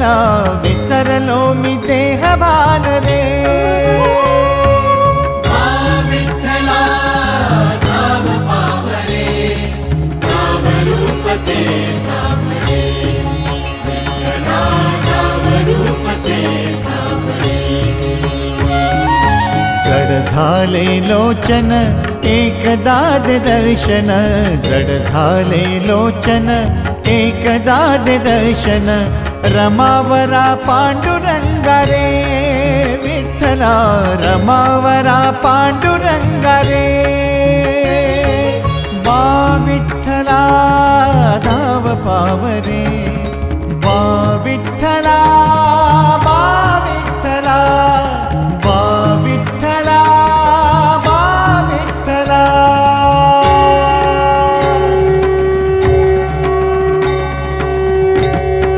विठ्ठला विसरलो मी देहभान रे विठ्ठला नाम पावरे नाम रूप ते सावरे विठ्ठला नाम रूप ते सावरे जड झाले लोचन एकदा दे दर्शन जड झाले लोचन एकदा दे दर्शन ರಮಾವರ ಪಾಂಡುರಂಗರೇ ವಿಠಲ ರಮಾವರ ಪಾಂಡುರಂಗರೇ ಬಾ ವಿಠಲ ದಾವ ಪಾವರೇ ಬಾ ವಿಠಲ